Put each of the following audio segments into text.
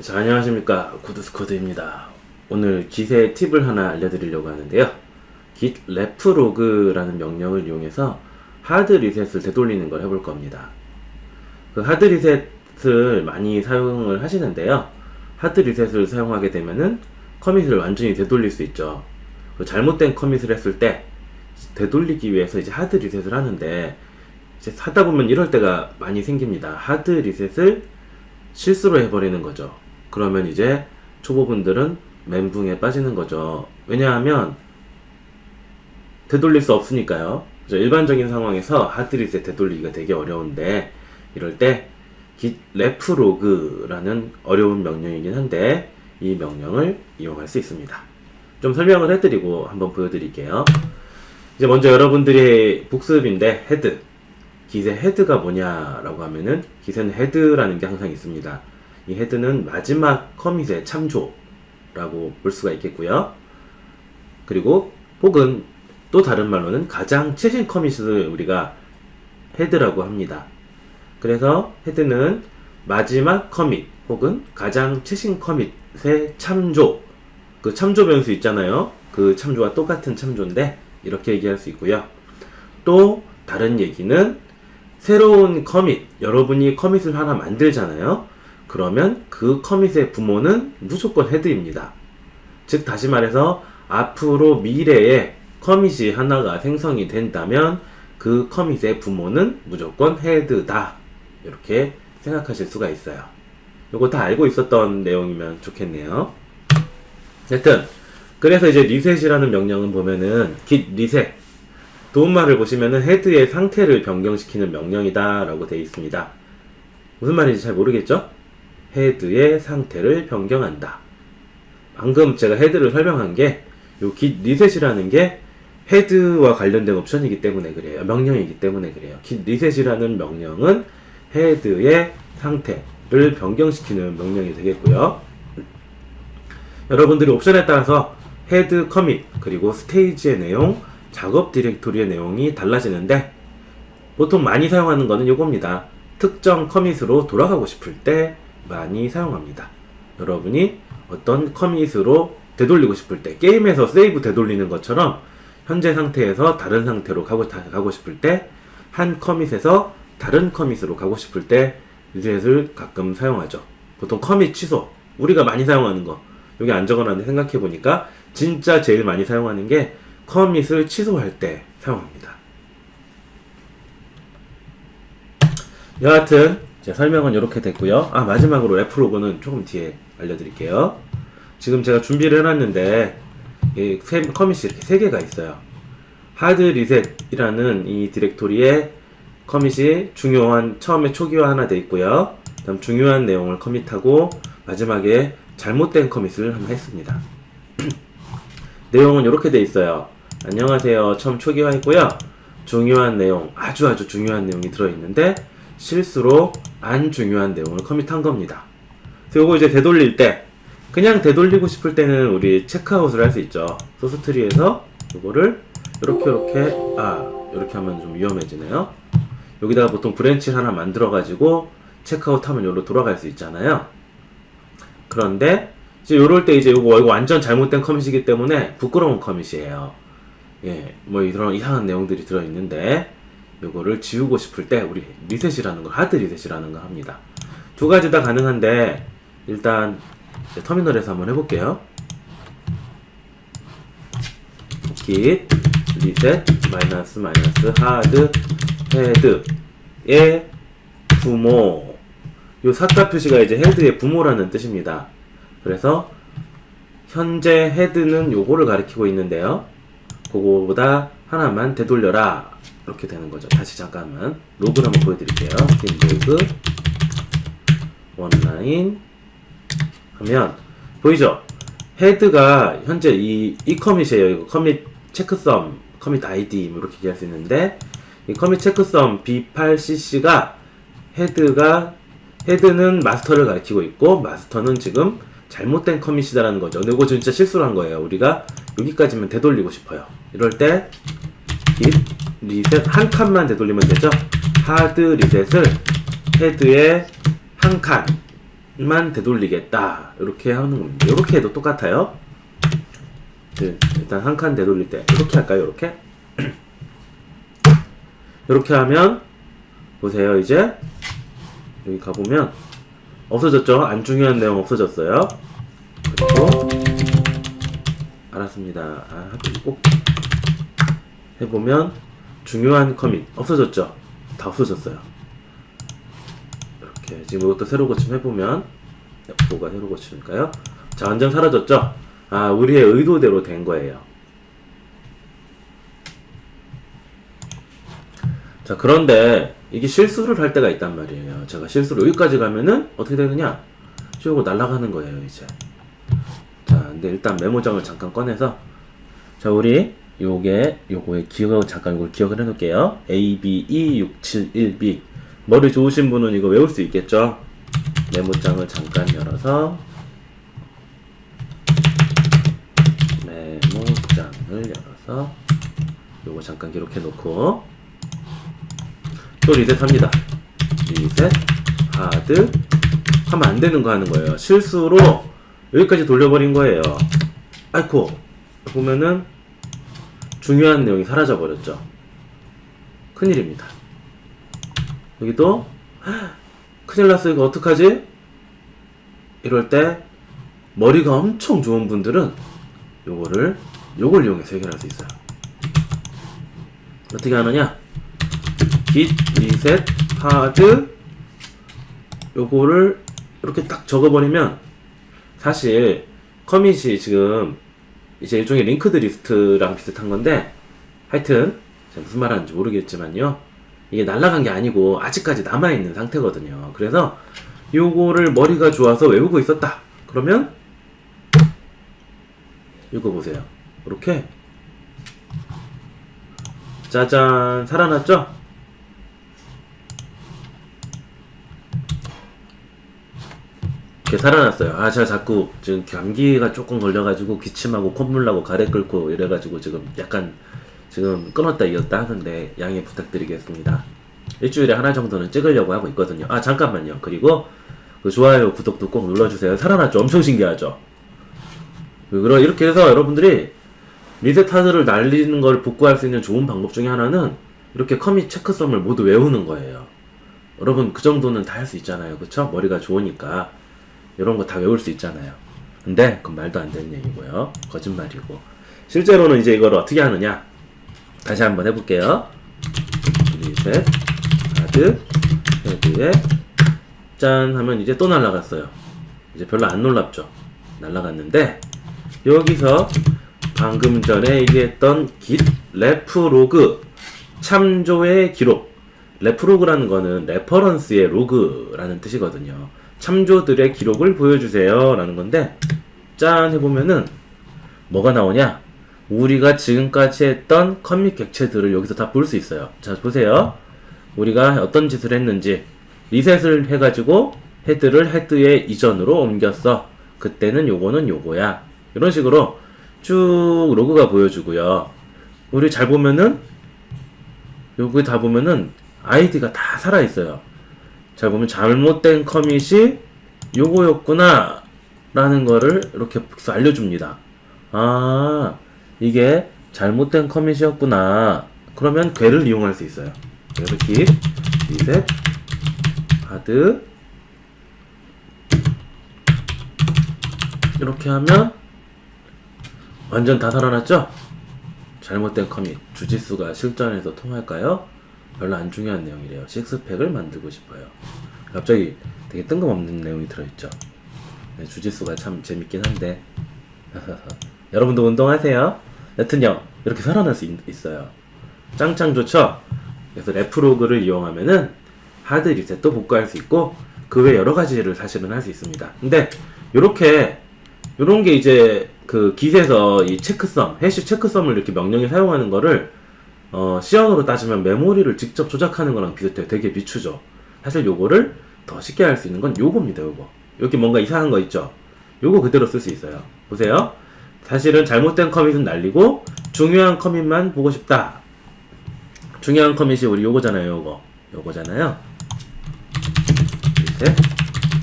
자, 안녕하십니까. 구드스코드입니다. 오늘 기세 팁을 하나 알려드리려고 하는데요. git reflog라는 명령을 이용해서 하드 리셋을 되돌리는 걸 해볼 겁니다. 그 하드 리셋을 많이 사용을 하시는데요. 하드 리셋을 사용하게 되면은 커밋을 완전히 되돌릴 수 있죠. 그 잘못된 커밋을 했을 때 되돌리기 위해서 이제 하드 리셋을 하는데 이제 하다 보면 이럴 때가 많이 생깁니다. 하드 리셋을 실수로 해버리는 거죠. 그러면 이제 초보분들은 멘붕에 빠지는 거죠. 왜냐하면 되돌릴 수 없으니까요. 일반적인 상황에서 하드 리셋 되돌리기가 되게 어려운데 이럴 때 reflog라는 어려운 명령이긴 한데 이 명령을 이용할 수 있습니다. 좀 설명을 해드리고 한번 보여드릴게요. 이제 먼저 여러분들의 복습인데 헤드 기세 헤드가 뭐냐라고 하면은 기세는 헤드라는 게 항상 있습니다. 이 헤드는 마지막 커밋의 참조라고 볼 수가 있겠고요. 그리고 혹은 또 다른 말로는 가장 최신 커밋을 우리가 헤드라고 합니다. 그래서 헤드는 마지막 커밋 혹은 가장 최신 커밋의 참조 그 참조 변수 있잖아요. 그 참조와 똑같은 참조인데 이렇게 얘기할 수 있고요. 또 다른 얘기는 새로운 커밋, 여러분이 커밋을 하나 만들잖아요. 그러면 그 커밋의 부모는 무조건 헤드입니다. 즉 다시 말해서 앞으로 미래에 커밋이 하나가 생성이 된다면 그 커밋의 부모는 무조건 헤드다. 이렇게 생각하실 수가 있어요. 이거 다 알고 있었던 내용이면 좋겠네요. 하여튼 그래서 이제 리셋이라는 명령은 보면은 git 리셋 도움말을 보시면은 헤드의 상태를 변경시키는 명령이다 라고 되어 있습니다. 무슨 말인지 잘 모르겠죠? 헤드의 상태를 변경한다. 방금 제가 헤드를 설명한 게, 요 git 리셋이라는 게 헤드와 관련된 옵션이기 때문에 그래요. 명령이기 때문에 그래요. git 리셋이라는 명령은 헤드의 상태를 변경시키는 명령이 되겠고요. 여러분들이 옵션에 따라서 헤드 커밋 그리고 스테이지의 내용, 작업 디렉토리의 내용이 달라지는데 보통 많이 사용하는 거는 이겁니다. 특정 커밋으로 돌아가고 싶을 때 많이 사용합니다. 여러분이 어떤 커밋으로 되돌리고 싶을 때 게임에서 세이브 되돌리는 것처럼 현재 상태에서 다른 상태로 가고, 다- 가고 싶을 때 한 커밋에서 다른 커밋으로 가고 싶을 때 리셋을 가끔 사용하죠. 보통 커밋 취소 우리가 많이 사용하는 거 여기 안 적어놨는데 생각해 보니까 진짜 제일 많이 사용하는 게 커밋을 취소할 때 사용합니다. 여하튼 제 설명은 이렇게 됐고요. 아 마지막으로 레프로그는 조금 뒤에 알려드릴게요. 지금 제가 준비를 해놨는데 이 세- 커밋이 이렇게 세 개가 있어요. 하드 리셋이라는 이 디렉토리에 커밋이 중요한 처음에 초기화 하나 돼 있고요. 그다음 중요한 내용을 커밋하고 마지막에 잘못된 커밋을 하나 했습니다. 내용은 이렇게 돼 있어요. 안녕하세요. 처음 초기화했고요. 중요한 내용, 아주 아주 중요한 내용이 들어있는데 실수로 안 중요한 내용을 커밋한 겁니다. 요거 이제 되돌릴 때 그냥 되돌리고 싶을 때는 우리 체크아웃을 할 수 있죠. 소스 트리에서 요거를 이렇게 이렇게 아 이렇게 하면 좀 위험해지네요. 여기다가 보통 브랜치를 하나 만들어 가지고 체크아웃 하면 여기로 돌아갈 수 있잖아요. 그런데 이제 요럴 때 이제 요거 이거 완전 잘못된 커밋이기 때문에 부끄러운 커밋이에요. 예, 뭐 이런 이상한 내용들이 들어 있는데 요거를 지우고 싶을 때 우리 리셋이라는 걸 하드 리셋이라는 걸 합니다. 두 가지 다 가능한데 일단 터미널에서 한번 해볼게요. git 리셋 마이너스 마이너스 하드 헤드의 부모 요 사자 표시가 이제 헤드의 부모라는 뜻입니다. 그래서 현재 헤드는 요거를 가리키고 있는데요. 그거보다 하나만 되돌려라 이렇게 되는 거죠. 다시 잠깐만 로그를 한번 보여드릴게요. 빈로그 원라인 하면 보이죠? 헤드가 현재 이, 이 커밋이에요. 이거 커밋 체크썸, 커밋 아이디 뭐 이렇게 얘기할 수 있는데 이 커밋 체크썸 B8CC가 헤드가 헤드는 마스터를 가리키고 있고 마스터는 지금 잘못된 커밋이다라는 거죠. 근데 이거 진짜 실수를 한 거예요. 우리가 여기까지만 되돌리고 싶어요. 이럴 때 git 리셋 한 칸만 되돌리면 되죠. 하드 리셋을 헤드의 한 칸만 되돌리겠다 이렇게 하는 겁니다. 이렇게 해도 똑같아요. 네, 일단 한 칸 되돌릴 때 이렇게 할까요? 이렇게 이렇게 하면 보세요 이제 여기 가보면 없어졌죠? 안 중요한 내용 없어졌어요. 그리고 알았습니다. 아, 꼭 해보면 중요한 커밋 없어졌죠? 다 없어졌어요. 이렇게 지금 이것도 새로 고침 해보면 뭐가 새로 고침일까요? 자 완전 사라졌죠? 아 우리의 의도대로 된 거예요. 자 그런데 이게 실수를 할 때가 있단 말이에요. 제가 실수를 여기까지 가면은 어떻게 되느냐? 쭉 날아가는 거예요 이제. 자 근데 일단 메모장을 잠깐 꺼내서 자 우리 요게 요거의 기억을 잠깐 이걸 기억을 해놓을게요. A B E 6 7 1 B 머리 좋으신 분은 이거 외울 수 있겠죠? 메모장을 잠깐 열어서 메모장을 열어서 요거 잠깐 기록해 놓고 또 리셋합니다. 리셋 하드 하면 안 되는 거 하는 거예요. 실수로 여기까지 돌려버린 거예요. 아이코 보면은 중요한 내용이 사라져 버렸죠. 큰일입니다. 여기도 헉, 큰일 났어 이거 어떡하지? 이럴 때 머리가 엄청 좋은 분들은 요거를 요걸 이용해서 해결할 수 있어요. 어떻게 하느냐? git reset hard 요거를 이렇게 딱 적어버리면 사실 커밋이 지금 이제 일종의 링크드 리스트랑 비슷한 건데 하여튼 무슨 말 하는지 모르겠지만요. 이게 날라간 게 아니고 아직까지 남아있는 상태거든요. 그래서 요거를 머리가 좋아서 외우고 있었다. 그러면 이거 보세요. 이렇게. 짜잔. 살아났죠? 살아났어요. 아, 제가 자꾸 지금 감기가 조금 걸려가지고 기침하고 콧물 나고 가래 끓고 이래가지고 지금 약간 지금 끊었다 이었다 하는데 양해 부탁드리겠습니다. 일주일에 하나 정도는 찍으려고 하고 있거든요. 아, 잠깐만요. 그리고 그 좋아요, 구독도 꼭 눌러주세요. 살아났죠? 엄청 신기하죠? 그럼 이렇게 해서 여러분들이 리셋 하드를 날리는 걸 복구할 수 있는 좋은 방법 중에 하나는 이렇게 커밋 체크썸을 모두 외우는 거예요. 여러분 그 정도는 다 할 수 있잖아요. 그쵸? 머리가 좋으니까. 이런 거 다 외울 수 있잖아요. 근데 그건 말도 안 되는 얘기고요. 거짓말이고. 실제로는 이제 이걸 어떻게 하느냐? 다시 한번 해볼게요. 리셋, 하드, 헤드에 짠 하면 이제 또 날라갔어요. 이제 별로 안 놀랍죠? 날라갔는데 여기서 방금 전에 얘기했던 git 레프로그 참조의 기록 레프로그라는 거는 레퍼런스의 로그라는 뜻이거든요. 참조들의 기록을 보여주세요. 라는 건데, 짠 해보면은, 뭐가 나오냐? 우리가 지금까지 했던 커밋 객체들을 여기서 다 볼 수 있어요. 자, 보세요. 우리가 어떤 짓을 했는지, 리셋을 해가지고, 헤드를 헤드의 이전으로 옮겼어. 그때는 요거는 요거야. 이런 식으로 쭉 로그가 보여주고요. 우리 잘 보면은, 여기 다 보면은, 아이디가 다 살아있어요. 잘 보면 잘못된 커밋이 요거였구나 라는 거를 이렇게 알려줍니다. 아 이게 잘못된 커밋이었구나 그러면 괴를 이용할 수 있어요. 그래서 git reset 이렇게 하면 완전 다 살아났죠? 잘못된 커밋 주짓수가 실전에서 통할까요? 별로 안 중요한 내용이래요. 식스팩을 만들고 싶어요. 갑자기 되게 뜬금없는 내용이 들어있죠. 네, 주짓수가 참 재밌긴 한데 여러분도 운동하세요. 여튼요 이렇게 살아날 수 있, 어요 짱짱 좋죠? 그래서 레프로그를 이용하면은 하드 리셋도 복구할 수 있고 그 외 여러 가지를 사실은 할 수 있습니다. 근데 요렇게 요런 게 이제 그 깃에서 이 체크썸, 해시 체크썸을 이렇게 명령에 사용하는 거를 어, 시연으로 따지면 메모리를 직접 조작하는 거랑 비슷해요. 되게 비추죠. 사실 요거를 더 쉽게 할 수 있는 건 요겁니다, 요거. 여기 뭔가 이상한 거 있죠? 요거 그대로 쓸 수 있어요. 보세요. 사실은 잘못된 커밋은 날리고 중요한 커밋만 보고 싶다. 중요한 커밋이 우리 요거잖아요, 요거. 요거잖아요. 리셋,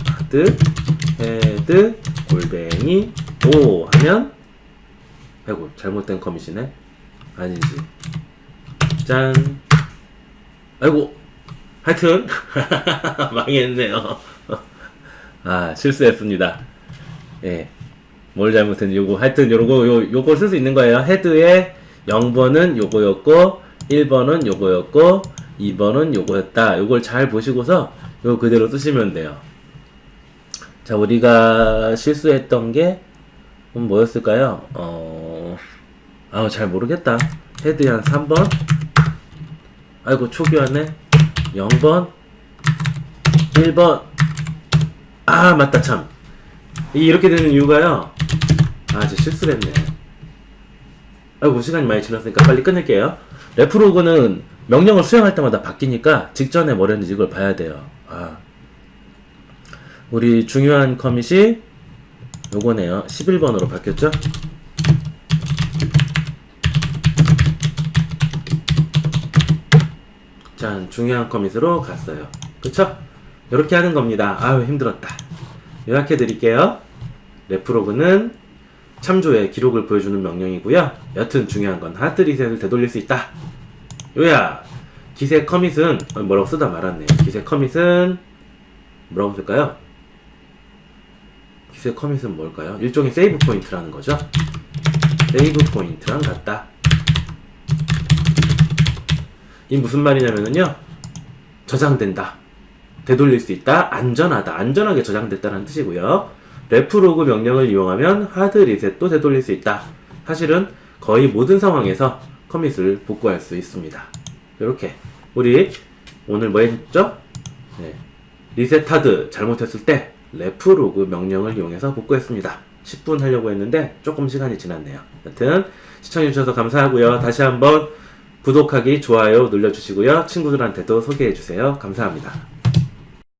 하드, 헤드 골뱅이 오 하면 아이고 잘못된 커밋이네 아니지 짠 아이고 하여튼 망했네요 아 실수했습니다 예. 뭘 잘못했는지 요거 하여튼 요거 요 요거 쓸 수 있는 거예요. 헤드에 0번은 요거였고 1번은 요거였고 2번은 요거였다. 요걸 잘 보시고서 요 그대로 쓰시면 돼요. 자, 우리가 실수했던 게 음, 뭐였을까요? 어. 아우 잘 모르겠다. 헤드에 한 3번. 아이고 초기화네. 0번. 1번. 아, 맞다 참. 이- 이렇게 되는 이유가요. 아, 저 실수를 했네. 아이고, 시간이 많이 지났으니까 빨리 끊을게요. 레프로그는 명령을 수행할 때마다 바뀌니까 직전에 뭘 했는지 이걸 봐야 돼요. 아. 우리 중요한 커밋이 요거네요. 11번으로 바뀌었죠? 자, 중요한 커밋으로 갔어요. 그쵸? 이렇게 하는 겁니다. 아유, 힘들었다. 요약해 드릴게요. 레프로그는 참조의 기록을 보여주는 명령이고요. 여튼 중요한 건 하드 리셋을 되돌릴 수 있다. 요야 기세 커밋은 어, 뭐라고 쓰다 말았네. 기세 커밋은 뭐라고 쓸까요? 기세 커밋은 뭘까요? 일종의 세이브 포인트라는 거죠. 세이브 포인트랑 같다. 이 무슨 말이냐면요. 저장된다. 되돌릴 수 있다. 안전하다. 안전하게 저장됐다는 뜻이고요. 레프로그 명령을 이용하면 하드 리셋도 되돌릴 수 있다. 사실은 거의 모든 상황에서 커밋을 복구할 수 있습니다. 이렇게 우리 오늘 뭐 했죠? 네. 리셋 하드 잘못했을 때 레프로그 명령을 이용해서 복구했습니다. 10분 하려고 했는데 조금 시간이 지났네요. 여튼 시청해주셔서 감사하고요. 다시 한번 구독하기, 좋아요 눌러주시고요. 친구들한테도 소개해주세요. 감사합니다.